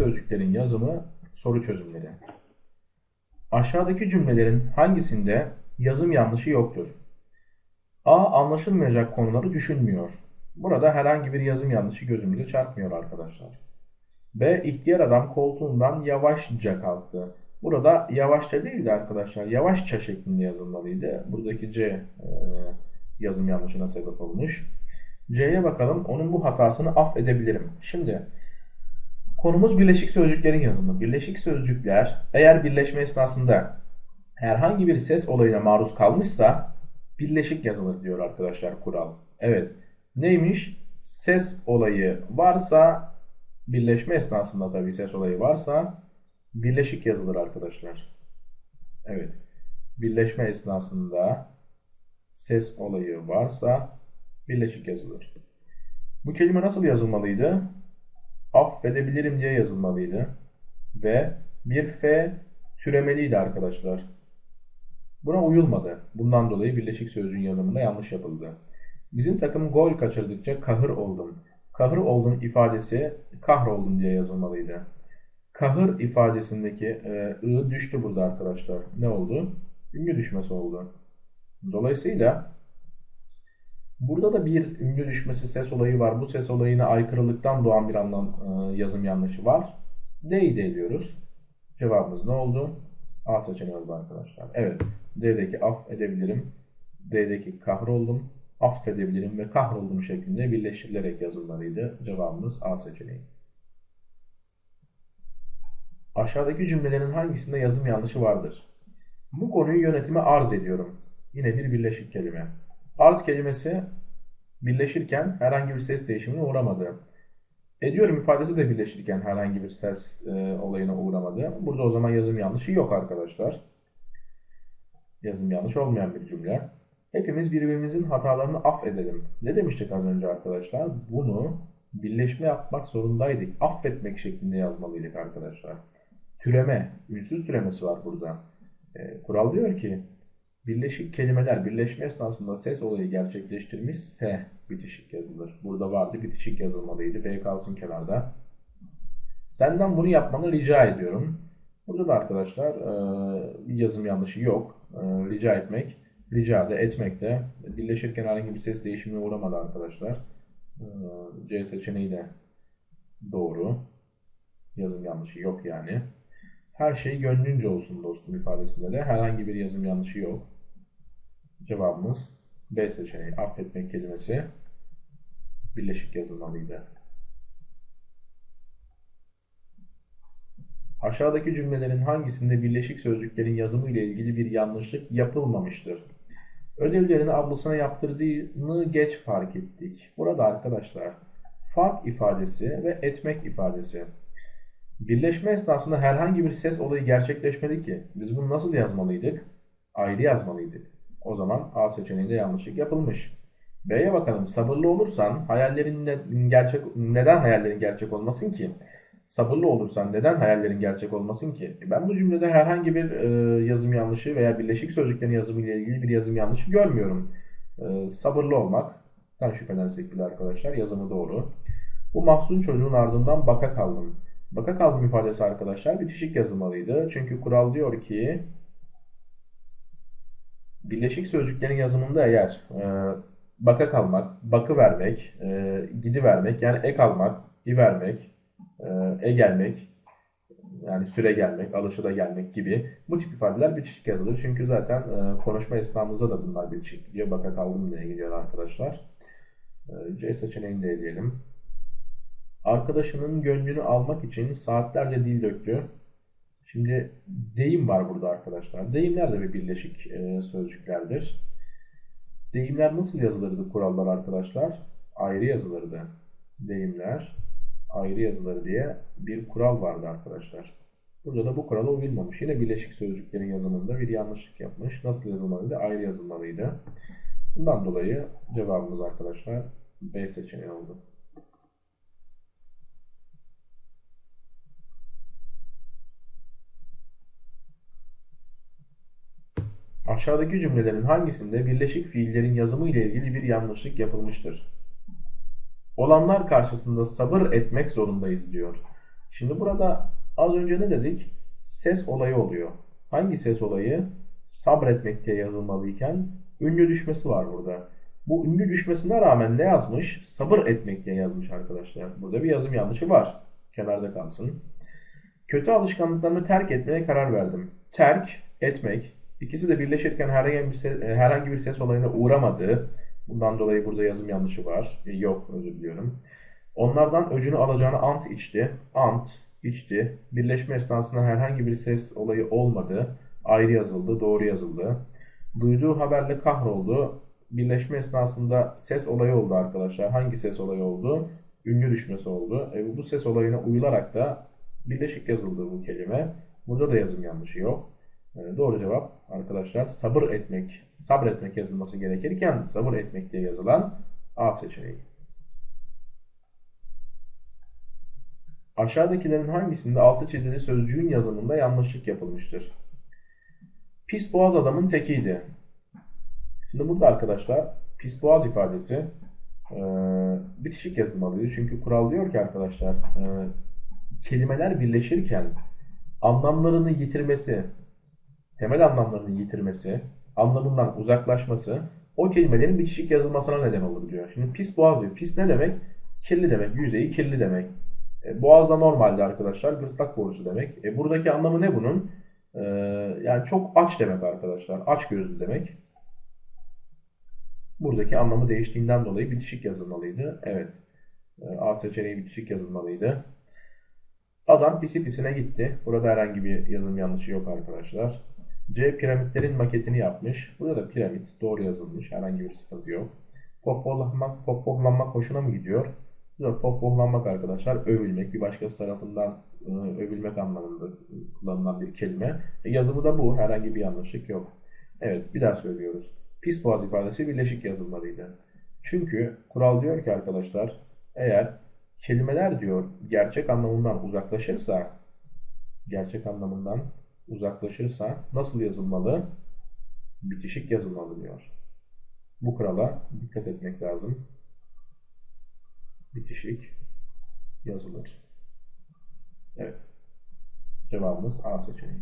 sözcüklerin yazımı soru çözümleri. Aşağıdaki cümlelerin hangisinde yazım yanlışı yoktur? A. Anlaşılmayacak konuları düşünmüyor. Burada herhangi bir yazım yanlışı gözümüze çarpmıyor arkadaşlar. B. İhtiyar adam koltuğundan yavaşça kalktı. Burada yavaşça değil de arkadaşlar yavaşça şeklinde yazılmalıydı. Buradaki C e, yazım yanlışına sebep olmuş. C'ye bakalım. Onun bu hatasını affedebilirim. Şimdi konumuz birleşik sözcüklerin yazımı. Birleşik sözcükler eğer birleşme esnasında herhangi bir ses olayına maruz kalmışsa birleşik yazılır diyor arkadaşlar kural. Evet. Neymiş? Ses olayı varsa birleşme esnasında tabii ses olayı varsa birleşik yazılır arkadaşlar. Evet. Birleşme esnasında ses olayı varsa birleşik yazılır. Bu kelime nasıl yazılmalıydı? Affedebilirim diye yazılmalıydı. Ve bir F türemeliydi arkadaşlar. Buna uyulmadı. Bundan dolayı birleşik sözcüğün yazımında yanlış yapıldı. Bizim takım gol kaçırdıkça kahır oldum. Kahır oldum ifadesi kahroldum diye yazılmalıydı. Kahır ifadesindeki e, ı düştü burada arkadaşlar. Ne oldu? Ünlü düşmesi oldu. Dolayısıyla burada da bir ünlü düşmesi ses olayı var. Bu ses olayına aykırılıktan doğan bir anlam e, yazım yanlışı var. D'yi de ediyoruz. Cevabımız ne oldu? A seçeneği oldu arkadaşlar. Evet. D'deki af edebilirim. D'deki kahroldum. Affedebilirim ve kahroldum şeklinde birleştirilerek yazılmalıydı. Cevabımız A seçeneği. Aşağıdaki cümlelerin hangisinde yazım yanlışı vardır? Bu konuyu yönetime arz ediyorum. Yine bir birleşik kelime. Arz kelimesi birleşirken herhangi bir ses değişimine uğramadı. Ediyorum ifadesi de birleşirken herhangi bir ses e, olayına uğramadı. Burada o zaman yazım yanlışı yok arkadaşlar. Yazım yanlış olmayan bir cümle. Hepimiz birbirimizin hatalarını affedelim. Ne demiştik az önce arkadaşlar? Bunu birleşme yapmak zorundaydık. Affetmek şeklinde yazmalıydık arkadaşlar. Türeme, ünsüz türemesi var burada. E, kural diyor ki birleşik kelimeler birleşme esnasında ses olayı gerçekleştirmişse bitişik yazılır. Burada vardı bitişik yazılmalıydı. B kalsın kenarda. Senden bunu yapmanı rica ediyorum. Burada da arkadaşlar e, yazım yanlışı yok. E, rica etmek, rica da etmek de birleşirken herhangi bir ses değişimine uğramadı arkadaşlar. E, C seçeneği de doğru. Yazım yanlışı yok yani. Her şey gönlünce olsun dostum ifadesinde de herhangi bir yazım yanlışı yok. Cevabımız B seçeneği. Affetmek kelimesi birleşik yazılmalıydı. Aşağıdaki cümlelerin hangisinde birleşik sözcüklerin yazımı ile ilgili bir yanlışlık yapılmamıştır? Ödevlerini ablasına yaptırdığını geç fark ettik. Burada arkadaşlar fark ifadesi ve etmek ifadesi. Birleşme esnasında herhangi bir ses olayı gerçekleşmedi ki. Biz bunu nasıl yazmalıydık? Ayrı yazmalıydık. O zaman A seçeneğinde yanlışlık yapılmış. B'ye bakalım. Sabırlı olursan hayallerin gerçek neden hayallerin gerçek olmasın ki? Sabırlı olursan neden hayallerin gerçek olmasın ki? Ben bu cümlede herhangi bir e, yazım yanlışı veya birleşik sözcüklerin yazımı ile ilgili bir yazım yanlışı görmüyorum. E, sabırlı olmaktan şüphelensek bile arkadaşlar yazımı doğru. Bu mahzun çocuğun ardından baka kaldım. Baka kaldım ifadesi arkadaşlar bitişik yazılmalıydı. Çünkü kural diyor ki birleşik sözcüklerin yazımında eğer e, baka kalmak, bakı vermek, e, gidi vermek yani ek almak, i vermek, e, e gelmek yani süre gelmek, alışıda gelmek gibi bu tip ifadeler bitişik yazılır. Çünkü zaten e, konuşma esnamızda da bunlar bitişik gidiyor. Baka kaldım diye gidiyor arkadaşlar. E, C seçeneğini de eleyelim. Arkadaşının gönlünü almak için saatlerce dil döktü. Şimdi deyim var burada arkadaşlar. Deyimler de bir birleşik e, sözcüklerdir. Deyimler nasıl yazılırdı kurallar arkadaşlar? Ayrı yazılırdı. Deyimler ayrı yazılır diye bir kural vardı arkadaşlar. Burada da bu kurala uyulmamış. Yine birleşik sözcüklerin yazımında bir yanlışlık yapmış. Nasıl yazılmalıydı? Ayrı yazılmalıydı. Bundan dolayı cevabımız arkadaşlar B seçeneği oldu. Aşağıdaki cümlelerin hangisinde birleşik fiillerin yazımı ile ilgili bir yanlışlık yapılmıştır? Olanlar karşısında sabır etmek zorundayız diyor. Şimdi burada az önce ne dedik? Ses olayı oluyor. Hangi ses olayı? Sabretmek diye yazılmalıyken ünlü düşmesi var burada. Bu ünlü düşmesine rağmen ne yazmış? Sabır etmek diye yazmış arkadaşlar. Burada bir yazım yanlışı var. Kenarda kalsın. Kötü alışkanlıklarımı terk etmeye karar verdim. Terk, etmek. İkisi de birleşirken herhangi bir ses, herhangi bir ses olayına uğramadı. Bundan dolayı burada yazım yanlışı var. E, yok, özür diliyorum. Onlardan öcünü alacağını ant içti. Ant, içti. Birleşme esnasında herhangi bir ses olayı olmadı. Ayrı yazıldı, doğru yazıldı. Duyduğu haberle kahroldu. Birleşme esnasında ses olayı oldu arkadaşlar. Hangi ses olayı oldu? Ünlü düşmesi oldu. E, bu ses olayına uyularak da birleşik yazıldı bu kelime. Burada da yazım yanlışı yok. E, doğru cevap arkadaşlar sabır etmek, sabretmek yazılması gerekirken sabır etmek diye yazılan A seçeneği. Aşağıdakilerin hangisinde altı çizili sözcüğün yazımında yanlışlık yapılmıştır? Pis boğaz adamın tekiydi. Şimdi burada arkadaşlar pis boğaz ifadesi e, bitişik yazılmalıydı. Çünkü kural diyor ki arkadaşlar e, kelimeler birleşirken anlamlarını yitirmesi, temel anlamlarını yitirmesi, anlamından uzaklaşması o kelimelerin bitişik yazılmasına neden olur diyor. Şimdi pis boğaz diyor. Pis ne demek? Kirli demek. Yüzeyi kirli demek. E, boğaz da normalde arkadaşlar gırtlak borusu demek. E, buradaki anlamı ne bunun? E, yani çok aç demek arkadaşlar. Aç gözlü demek. Buradaki anlamı değiştiğinden dolayı bitişik yazılmalıydı. Evet. E, A seçeneği bitişik yazılmalıydı. Adam pisi pisine gitti. Burada herhangi bir yazım yanlışı yok arkadaşlar. C piramitlerin maketini yapmış. Burada da piramit doğru yazılmış. Herhangi bir sıkıntı yok. Pohpohlanmak, pohpohlanmak hoşuna mı gidiyor? Burada pohpohlanmak arkadaşlar övülmek, bir başkası tarafından e, övülmek anlamında kullanılan bir kelime. E, yazımı da bu. Herhangi bir yanlışlık yok. Evet bir daha söylüyoruz. Pis boğaz ifadesi birleşik yazılmalıydı. Çünkü kural diyor ki arkadaşlar eğer kelimeler diyor gerçek anlamından uzaklaşırsa gerçek anlamından uzaklaşırsa nasıl yazılmalı? Bitişik yazılmalı diyor. Bu kurala dikkat etmek lazım. Bitişik yazılır. Evet. Cevabımız A seçeneği.